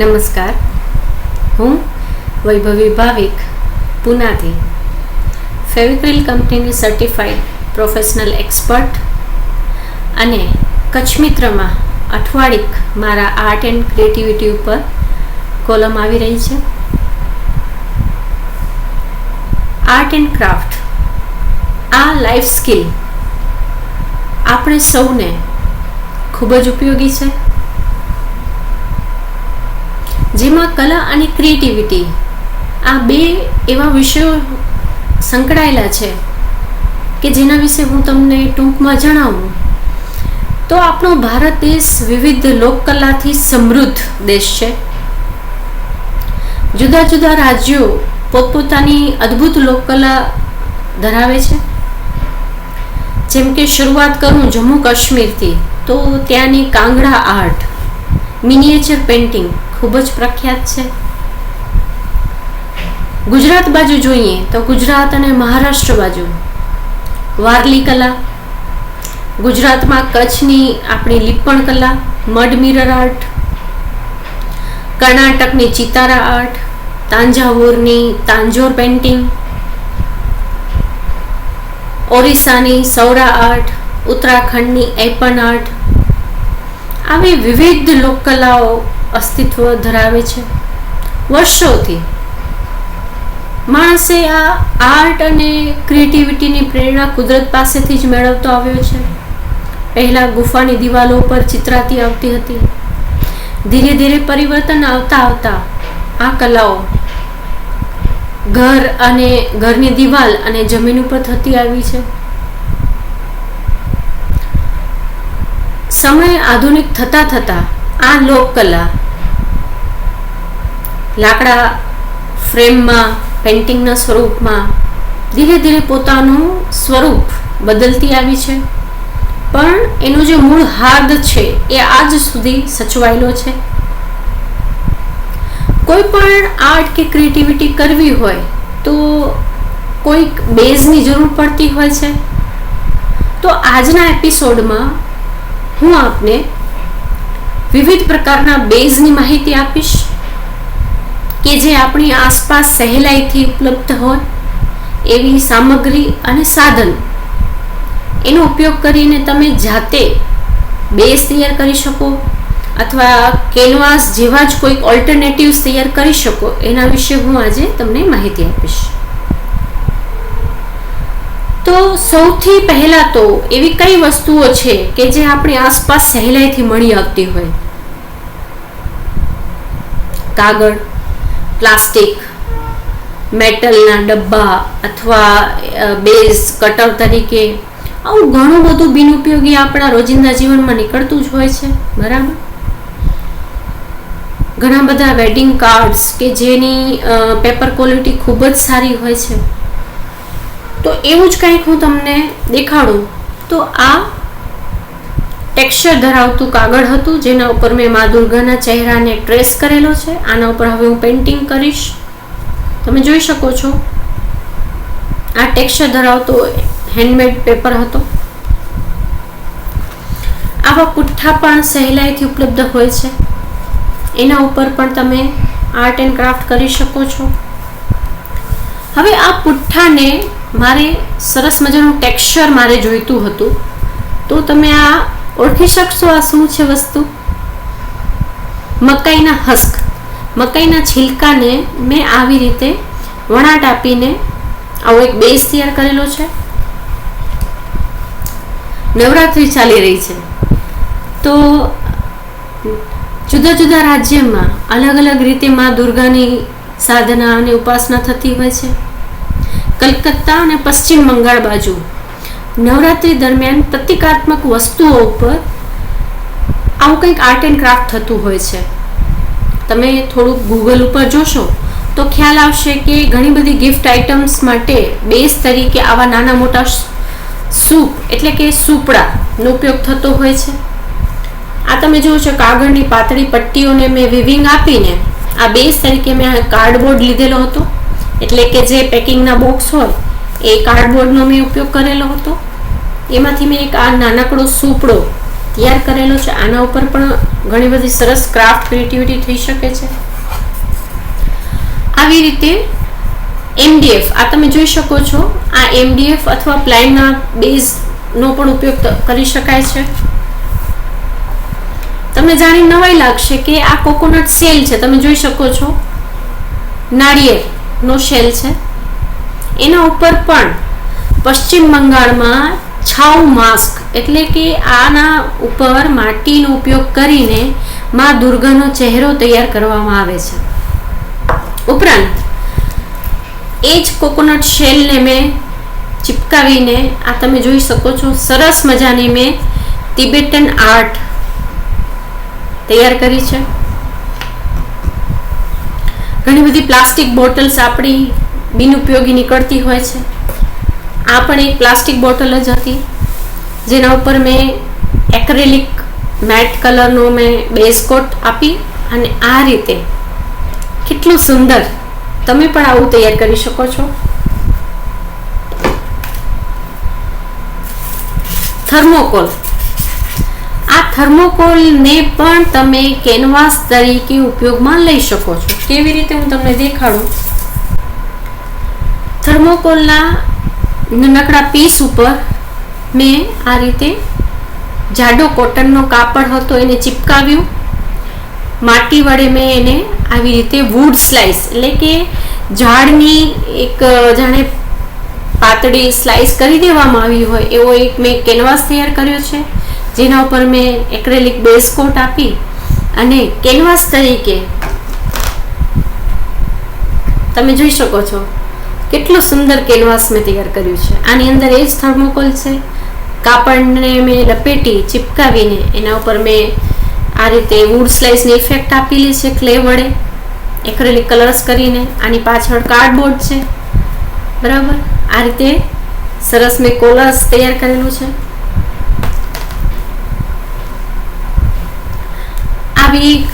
નમસ્કાર. હું વૈભવી ભાવિક, પુનાથી. ફેવિક્રિલ કંપનીની સર્ટિફાઈડ પ્રોફેશનલ એક્સપર્ટ અને કચ્છ મિત્રમાં અઠવાડિક મારા આર્ટ એન્ડ ક્રિએટિવિટી ઉપર કોલમ આવી રહી છે. આર્ટ એન્ડ ક્રાફ્ટ આ લાઈફ સ્કિલ આપણે સૌને ખૂબ જ ઉપયોગી છે. જેમાં કલા અને ક્રિએટિવિટી આ બે એવા વિષયો સંકળાયેલા છે કે જેના વિશે હું તમને ટૂંકમાં જણાવું. તો આપણો ભારત દેશ વિવિધ લોકકલાથી સમૃદ્ધ દેશ છે. જુદા જુદા રાજ્યો પોતપોતાની અદ્ભુત લોકકલા ધરાવે છે. જેમ કે શરૂઆત કરું જમ્મુ કાશ્મીરથી, તો ત્યાંની કાંગડા આર્ટ મિનિએચર પેઇન્ટિંગ ખૂબ જ પ્રખ્યાત છે. ગુજરાત બાજુ જોઈએ તો ગુજરાત અને મહારાષ્ટ્ર બાજુ. વારલી કલા, ગુજરાતમાં કચ્છની આપણી લીપણ કલા મડ મિરર આર્ટ, કર્ણાટકની ચિતારા આર્ટ, તાંજાવુરની તાંજોર પેઇન્ટિંગ, ઓરિસ્સાની સૌરા આર્ટ, ઉત્તરાખંડની એપન આર્ટ. આવી વિવિધ લોકકલાઓ અસ્તિત્વ ધરાવે છે. વર્ષોથી માણસે આ આર્ટ અને ક્રિએટિવિટીની પ્રેરણા કુદરત પાસેથી જ મેળવતો આવ્યો છે. પહેલાં ગુફાની દિવાલો પર ચિત્રાતી આવતી હતી. ધીરે ધીરે પરિવર્તન આવતા આવતા આ કલાઓ ઘર અને ઘરની દિવાલ અને જમીન ઉપર થતી આવી છે. સમય આધુનિક થતા થતા આ લોકકલા લાકડા ફ્રેમમાં, પેઇન્ટિંગના સ્વરૂપમાં, ધીરે ધીરે પોતાનું સ્વરૂપ બદલતી આવી છે. પણ એનો જે મૂળ હાર્દ છે, એ આજ સુધી સચવાયેલો છે. કોઈ પણ આર્ટ કે ક્રિએટિવિટી કરવી હોય, તો કોઈક બેઝની જરૂર પડતી હોય છે. તો આજના એપિસોડમાં હું આપને વિવિધ પ્રકારના બેઝની માહિતી આપીશ. કે જે આપણી આસપાસ સહેલાઈથી ઉપલબ્ધ હોય એવી સામગ્રી અને સાધન. એનો ઉપયોગ કરીને તમે જાતે બેઝ તૈયાર કરી શકો, અથવા કેનવાસ જેવા જ કોઈક ઓલ્ટરનેટિવ્સ તૈયાર કરી શકો. એના વિશે હું આજે તમને માહિતી આપીશ. તો સૌથી પહેલાં તો એવી કઈ વસ્તુઓ છે કે જે આપણી આસપાસ સહેલાઈથી મળી આવતી હોય? કાગળ પ્લાસ્ટિક, મેટલના ડબ્બા અથવા બેઝ, કટર તરીકે આવું ઘણું બધું બિનઉપયોગી આપણા રોજિંદા જીવનમાં નીકળતું જ હોય છે, બરાબર? ઘણા બધા વેડિંગ કાર્ડ્સ કે જેની પેપર ક્વોલિટી ખૂબ જ સારી હોય છે. તો એવું જ કંઈક હું તમને દેખાડું. તો આ ટેક્સચર ધરાવતું કાગળ હતું, જેના ઉપર મેં મા દુર્ગાના ચહેરાને ટ્રેસ કરેલો છે. આના ઉપર હવે હું પેઇન્ટિંગ કરીશ. તમે જોઈ શકો છો. આ ટેક્સચર ધરાવતો હેન્ડમેડ પેપર હતો. આવા પુઠ્ઠા પણ સહેલાઈથી ઉપલબ્ધ હોય છે. એના ઉપર પણ તમે આર્ટ એન્ડ ક્રાફ્ટ કરી શકો છો. હવે આ પુઠ્ઠાને મારે સરસ મજાનું ટેક્સચર મારે જોઈતું હતું. તો તમે આ ઓળખી શકશો આ શું છે વસ્તુ? મકાઈના હસ્ક. મકાઈના છિલકાને મેં આવી રીતે વણાટ આપીને આવો એક બેઝ તૈયાર કરેલો છે. નવરાત્રિ ચાલી રહી છે. તો જુદા જુદા રાજ્યમાં અલગ અલગ રીતે મા દુર્ગાની સાધના અને ઉપાસના થતી હોય છે. કલકત્તા અને પશ્ચિમ બંગાળ બાજુ નવરાત્રિ દરમિયાન પ્રતિકાત્મક વસ્તુઓ ઉપર આવું કંઈક આર્ટ એન્ડ ક્રાફ્ટ થતું હોય છે. તમે થોડુંક ગૂગલ ઉપર જોશો, તો ખ્યાલ આવશે કે ઘણી બધી ગિફ્ટ આઇટમ્સ માટે બેઝ તરીકે આવા નાના મોટા સૂપ, એટલે કે સૂપડાનો ઉપયોગ થતો હોય છે. આ તમે જુઓ છો કાગળની પાતળી પટ્ટીઓને મેં વિવિંગ આપીને આ બેઝ તરીકે મેં કાર્ડબોર્ડ લીધેલો હતો. એટલે કે જે પેકિંગના બોક્સ હોય, એ કાર્ડબોર્ડનો મેં ઉપયોગ કરેલો હતો. એમાંથી મેં એક આ નાનકડો સૂપડો તૈયાર કરેલો છે. આના ઉપર પણ ઘણી બધી સરસ ક્રાફ્ટ ક્રિએટિવિટી થઈ શકે છે. આવી રીતે એમડીએફ આ તમે જોઈ શકો છો. આ એમડીએફ અથવા પ્લાયના બેઝનો પણ ઉપયોગ કરી શકાય છે. તમને જાણી નવાઈ લાગશે કે આ કોકોનટ સેલ છે. તમે જોઈ શકો છો. નાળિયેરનો શેલ છે. એના ઉપર પણ પશ્ચિમ બંગાળમાં છાવ માસ્ક એટલે કે આના ઉપર માટીનો ઉપયોગ કરીને માં દુર્ગાનો ચહેરો તૈયાર કરવામાં આવે છે. ઉપરાંત, એ જ કોકોનટ શેલને મેં ચિપકાવીને, આ તમે જોઈ શકો છો, સરસ મજાની મેં તિબેટન આર્ટ તૈયાર કરી છે. ઘણી બધી પ્લાસ્ટિક બોટલ્સ આપણી બિનઉપયોગી નીકળતી હોય છે. આ પણ એક પ્લાસ્ટિક બોટલ જ હતી, જેના ઉપર મેં એક્રેલિક મેટ કલરનો મેં બેઝ કોટ આપી અને આ રીતે કેટલું સુંદર તમે પણ આવું તૈયાર કરી શકો છો. થર્મોકોલ. આ થર્મોકોલને પણ તમે કેનવાસ તરીકે ઉપયોગમાં લઈ શકો છો. કેવી રીતે હું તમને દેખાડું? થર્મોકોલના નાનકડા પીસ ઉપર મેં આ રીતે જાડો કોટનનો કાપડ હતો એને ચિપકાવ્યું. માટી વડે મેં એને આવી રીતે વુડ સ્લાઇસ એટલે કે ઝાડની એક, જાણે પાતળી સ્લાઇસ કરી દેવામાં આવી હોય એવો એક મેં કેનવાસ તૈયાર કર્યો છે, જેના ઉપર મેં એક્રેલિક બેઝ કોટ આપી અને કેનવાસ તરીકે તમે જોઈ શકો છો. કેટલું સુંદર કેનવાસ મેં તૈયાર કર્યું છે. આની અંદર એ જ થર્મોકોલ છે. કાપડને મેં લપેટી ચિપકાવીને એના ઉપર મેં આ રીતે વુડ સ્લાઇસની ઇફેક્ટ આપેલી છે ક્લે વડે. એક્રેલિક કલર્સ કરીને આની પાછળ કાર્ડબોર્ડ છે. બરાબર? આ રીતે સરસ મેં કોલર્સ તૈયાર કરેલું છે. આવી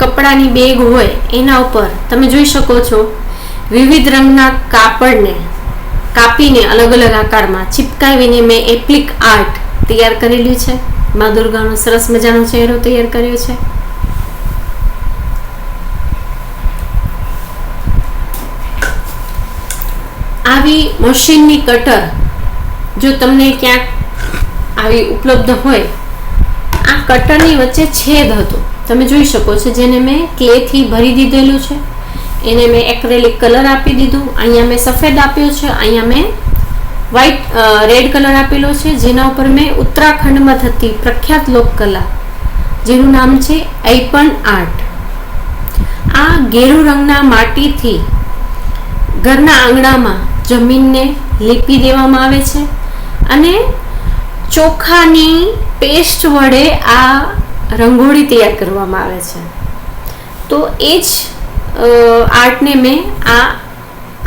કપડાની બેગ હોય એના ઉપર તમે જોઈ શકો છો વિવિધ રંગના કાપડને કાપીને અલગ અલગ આકારમાં ચિપકાવીને મેં એપ્લિક આર્ટ તૈયાર કરેલી છે. મા દુર્ગાનો સરસ મજાનો ચહેરો તૈયાર કર્યો છે. આવી મશીનની કટર જો તમને ક્યાંક આવી ઉપલબ્ધ હોય, આ કટરની વચ્ચે છેદ હતો. તમે જોઈ શકો છો જેને મેં ક્લેથી ભરી દીધેલું છે. એને મેં એક્રેલિક કલર આપી દીધું. અહીંયા મેં સફેદ આપ્યો છે. અહીંયા મેં વ્હાઈટ રેડ કલર આપેલો છે. જેના ઉપર મેં ઉત્તરાખંડમાં થતી પ્રખ્યાત લોકકલા, જેનું નામ છે ઐપન આર્ટ. આ ગેરુ રંગના માટીથી ઘરના આંગણામાં જમીનને લીપી દેવામાં આવે છે અને ચોખાની પેસ્ટ વડે આ રંગોળી તૈયાર કરવામાં આવે છે. તો એ જ આર્ટને મેં આ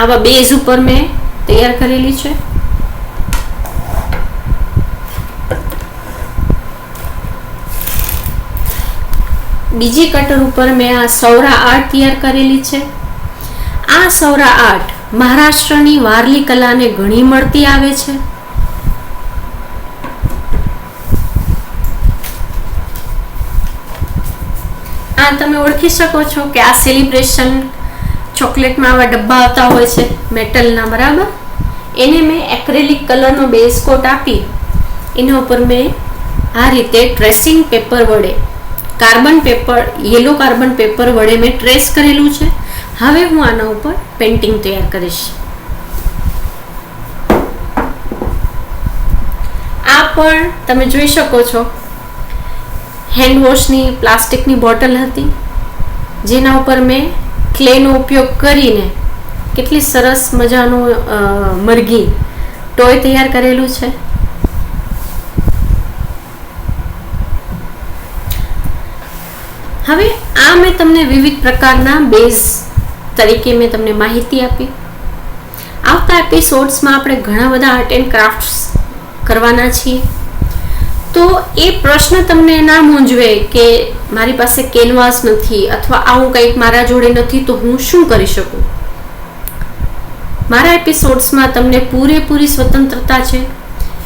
આવા બેઝ ઉપર મેં તૈયાર કરેલી છે. બીજી કટર ઉપર મેં આ સૌરા આર્ટ તૈયાર કરેલી છે. આ સૌરા આર્ટ મહારાષ્ટ્રની વારલી કલાને ઘણી મળતી આવે છે. આ તમે ઓળખી શકો છો કે આ સેલિબ્રેશન ચોકલેટમાં આવા ડબ્બા આવતા હોય છે મેટલના બરાબર? એને મેં એક્રેલિક કલરનો બેઝ કોટ આપી. એના ઉપર મેં આ રીતે ટ્રેસિંગ પેપર વડે carbon paper yellow carbon paper વડે મેં ટ્રેસ કરેલું છે. હવે હું આના ઉપર પેન્ટિંગ તૈયાર કરીશ. આ પણ તમે જોઈ શકો છો હેન્ડ વોશની પ્લાસ્ટિકની બોટલ હતી. જેના ઉપર મેં ક્લેનો ઉપયોગ કરીને કેટલી સરસ મજાનું મરઘી ટોય તૈયાર કરેલું છે. હવે આ મેં તમને વિવિધ પ્રકારના બેઝ તરીકે મેં તમને માહિતી આપી. આવતા એપિસોડ્સમાં આપણે ઘણા બધા આર્ટ એન્ડ ક્રાફ્ટ્સ કરવાના છીએ. તો એ પ્રશ્ન તમને ના મૂંઝવે કે મારી પાસે કેનવાસ નથી અથવા આવું કંઈક મારા જોડે નથી, તો હું શું કરી શકું? મારા એપિસોડ્સમાં તમને પૂરેપૂરી સ્વતંત્રતા છે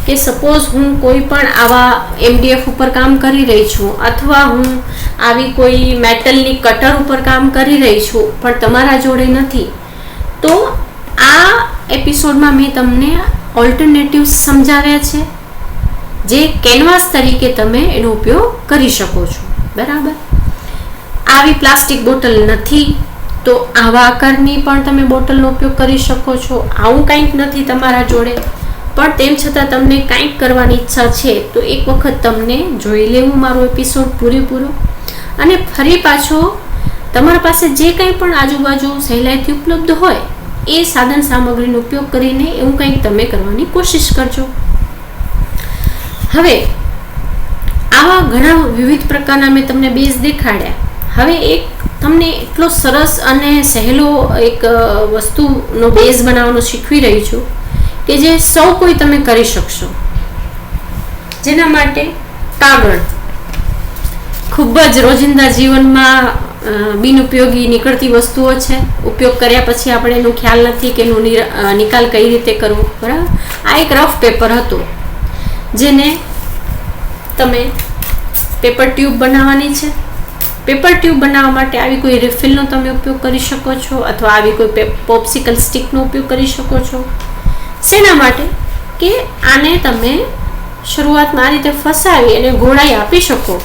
કે સપોઝ હું કોઈ પણ આવા એમડીએફ ઉપર કામ કરી રહી છું અથવા હું આવી કોઈ મેટલની કટર ઉપર કામ કરી રહી છું પણ તમારા જોડે નથી, તો આ એપિસોડમાં મેં તમને ઓલ્ટરનેટિવ્સ સમજાવ્યા છે. જે કેનવાસ તરીકે તમે એનો ઉપયોગ કરી શકો છો. બરાબર? આવી પ્લાસ્ટિક બોટલ નથી, તો આવા આકારની પણ તમે બોટલનો ઉપયોગ કરી શકો છો. આવું કંઈક નથી તમારા જોડે. પણ તેમ છતાં તમને કંઈક કરવાની ઈચ્છા છે, તો એક વખત તમને જોઈ લેવું મારો એપિસોડ પૂરેપૂરો. અને ફરી પાછો, તમારા પાસે જે કંઈ પણ આજુબાજુ સહેલાઈથી ઉપલબ્ધ હોય, એ સાધન સામગ્રીનો ઉપયોગ કરીને એવું કંઈક તમે કરવાની કોશિશ કરજો. હવે, આવા ઘણા વિવિધ પ્રકારના મેં તમને બેઝ દેખાડ્યા. હવે એક તમને એટલો સરસ અને સહેલો એક વસ્તુનો બેઝ બનાવવાનો શીખવી રહી છું કે જે સૌ કોઈ તમે કરી શકશો. જેના માટે કાગળ ખૂબ જ રોજિંદા જીવનમાં બિનઉપયોગી નીકળતી વસ્તુઓ છે. ઉપયોગ કર્યા પછી આપણે એનો ખ્યાલ નથી કે એનો નિકાલ કઈ રીતે કરવો. બરાબર? આ એક રફ પેપર હતું, જેને તમે પેપર ટ્યુબ બનાવવાની છે? પેપર ટ્યુબ બનાવવા માટે આવી કોઈ રિફિલનો તમે ઉપયોગ કરી શકો છો અથવા આવી કોઈ પોપ્સિકલ સ્ટિકનો ઉપયોગ કરી શકો છો? શેના માટે કે આને તમે શરૂઆતમાં આ રીતે ફસાવી અને ગોળાઈ આપી શકો.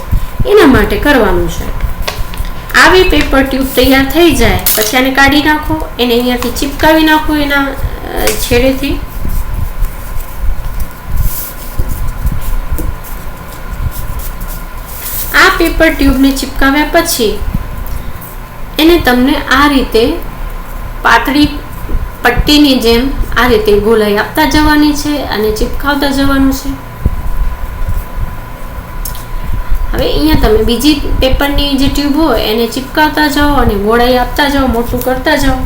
એના માટે કરવાનું છે. આવી પેપર ટ્યુબ તૈયાર થઈ જાય, પછી આને કાઢી નાખો, એને અહીંયાથી ચિપકાવી નાખો એના છેડેથી. આ પેપર ટ્યુબને ચિપકાવ્યા પછી એને તમને આ રીતે પાતળી પટ્ટીની જેમ આ રીતે ગોલાઈ આપતા જવાની છે અને ચિપકાવતા જવાનું છે. હવે અહીંયા તમે બીજી પેપરની જે ટ્યુબ હોય એને ચિપકાવતા જાઓ અને ગોળાઈ આપતા જાઓ, મોટું કરતા જાઓ.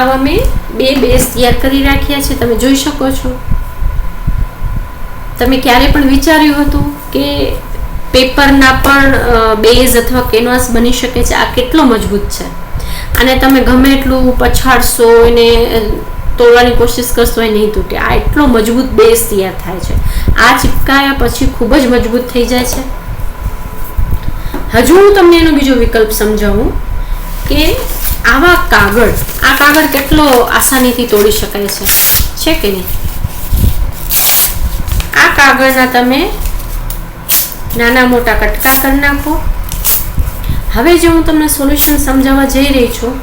આવા મેં બે બેઝ તૈયાર કરી રાખ્યા છે, તમે જોઈ શકો છો. તમે ક્યારે પણ વિચાર્યું હતું કે પેપરના પણ બેઝ અથવા કેનવાસ બની શકે છે. આ કેટલો મજબૂત છે. અને તમે ગમે એટલું પછાડશો એને તોડવાની કોશિશ કરશો એ નહીં તૂટે. આ એટલો મજબૂત બેઝ તૈયાર થાય છે. આ ચિપકાયા પછી ખૂબ જ મજબૂત થઈ જાય છે. હજુ હું તમને એનો બીજો વિકલ્પ સમજાવું કે આવા કાગળ, આ કાગળ કેટલો આસાનીથી તોડી શકાય છે. છે કે નહીં? આ કાગળના તમે નાના મોટા કટકા કરી નાખો. હવે જે હું તમને સોલ્યુશન સમજાવવા જઈ રહી છું,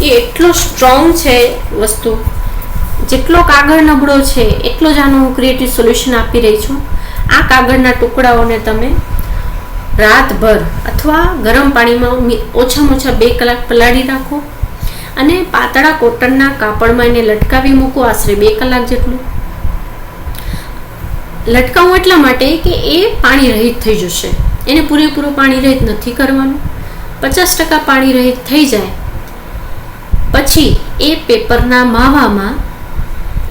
એ એટલો સ્ટ્રોંગ છે વસ્તુ, જેટલો કાગળ નબળો છે, એટલો જ આનું હું ક્રિએટિવ સોલ્યુશન આપી રહી છું. આ કાગળના ટુકડાઓને તમે રાતભર અથવા ગરમ પાણીમાં ઓછામાં ઓછા બે કલાક પલાળી રાખો. અને પાતળા કોટનના કાપડમાં એને લટકાવી મૂકો, આશરે બે કલાક જેટલું. લટકાવવું એટલા માટે કે એ પાણી રહિત થઈ જશે. એને પૂરેપૂરું પાણી રહિત નથી કરવાનું. પચાસ ટકા પાણી રહિત થઈ જાય. પછી એ પેપરના માવામાં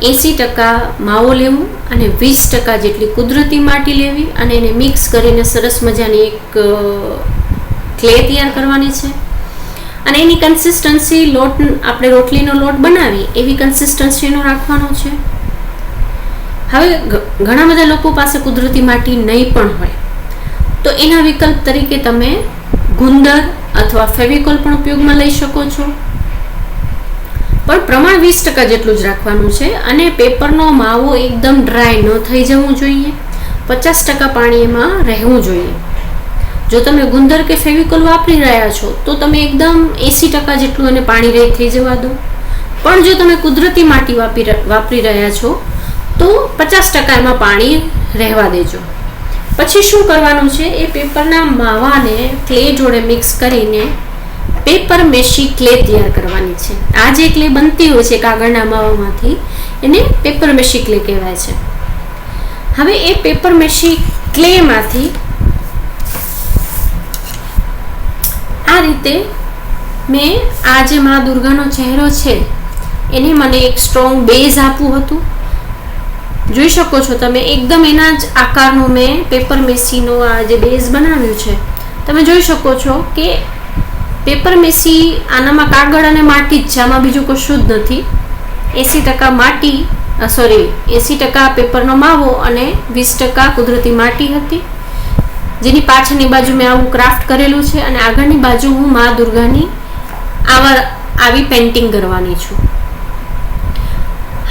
એંસી ટકા માવો લેવું અને વીસ ટકા જેટલી કુદરતી માટી લેવી અને એને મિક્સ કરીને સરસ મજાની એક ક્લે તૈયાર કરવાની છે. અને એની કન્સિસ્ટન્સી લોટ, આપણે રોટલીનો લોટ બનાવી એવી કન્સિસ્ટન્સીનો રાખવાનો છે. હવે ઘણા બધા લોકો પાસે કુદરતી માટી નહીં પણ હોય. તો એના વિકલ્પ તરીકે તમે ગુંદર અથવા ફેવિકોલ પણ ઉપયોગમાં લઈ શકો છો. પણ પ્રમાણ વીસ ટકા જેટલું જ રાખવાનું છે અને પેપરનો માવો એકદમ ડ્રાય ન થઈ જવું જોઈએ. પચાસ ટકા પાણી એમાં રહેવું જોઈએ. જો તમે ગુંદર કે ફેવિકોલ વાપરી રહ્યા છો, તો તમે એકદમ એંસી ટકા જેટલું એને પાણી રહી થઈ જવા દો. પણ જો તમે કુદરતી માટી વાપરી વાપરી રહ્યા છો તો પચાસ ટકા એમાં પાણી રહેવા દેજો. પછી શું કરવાનું છે? એ પેપરના માવાને ક્લે જોડે મિક્સ કરીને પેપર મેશી ક્લે તૈયાર કરવાની છે. આ જે ક્લે બનતી હોય છે કાગળના માવામાંથી, એને પેપર મેશી ક્લે કહેવાય છે. હવે એ પેપર મેશી ક્લેમાંથી આ રીતે મેં આ જે મા દુર્ગાનો ચહેરો છે, એને મને એક સ્ટ્રોંગ બેઝ આપવું હતું. જોઈ શકો છો તમે એકદમ એના જ આકારનું મેં પેપર મેસીનો આ જે બેઝ બનાવ્યું છે. તમે જોઈ શકો છો કે પેપર મેસી આનામાં કાગળ અને માટી જ છે, આમાં બીજું કશું જ નથી. એંસી ટકા માટી સોરી એંસી ટકા પેપરનો માવો અને વીસ ટકા કુદરતી માટી હતી. જેની પાછળની બાજુ મેં આવું ક્રાફ્ટ કરેલું છે અને આગળની બાજુ હું મા દુર્ગાની આવા આવી પેન્ટિંગ કરવાની છું.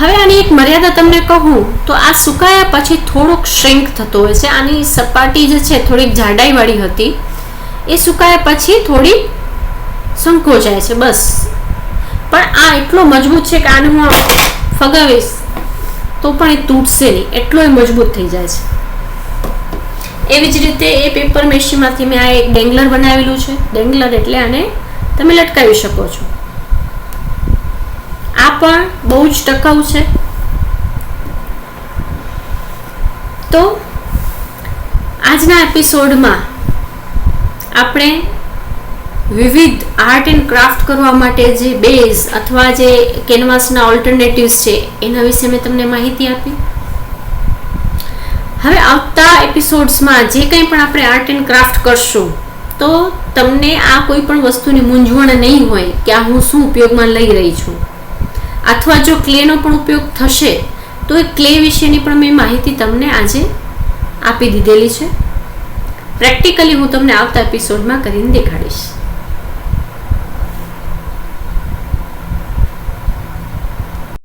હવે આની એક મર્યાદા તમને કહું તો આ સુકાયા પછી થોડોક શ્રિંક થતો હોય છે. આની સપાટી જે છે થોડીક જાડાઈવાળી હતી. એ સુકાયા પછી થોડી સંકોચાય છે બસ. પણ આ એટલો મજબૂત છે કે આને હું ફગાવીશ તો પણ એ તૂટશે નહીં. એટલો એ મજબૂત થઈ જાય છે. એવી જ રીતે એ પેપર મેશીમાંથી મેં આ એક ડેંગલર બનાવેલું છે. ડેંગલર એટલે આને તમે લટકાવી શકો છો. આ પણ બહુ જ ટકાઉ છે. તો આજના એપિસોડમાં આપણે વિવિધ આર્ટ એન્ડ ક્રાફ્ટ કરવા માટે જે બેઝ અથવા જે કેનવાસના ઓલ્ટરનેટિવ્સ છે, એના વિશે મેં તમને માહિતી આપી. હવે આવતા એપિસોડ્સમાં જે કંઈ પણ આપણે આર્ટ એન્ડ ક્રાફ્ટ કરશું, તો તમને આ કોઈ પણ વસ્તુની મૂંઝવણ નહીં હોય કે આ હું શું ઉપયોગમાં લઈ રહી છું. અથવા જો ક્લેનો પણ ઉપયોગ થશે, તો એ ક્લે વિશેની પણ મેં માહિતી તમને આજે આપી દીધેલી છે. પ્રેક્ટિકલી હું તમને આવતા એપિસોડમાં કરીને દેખાડીશ.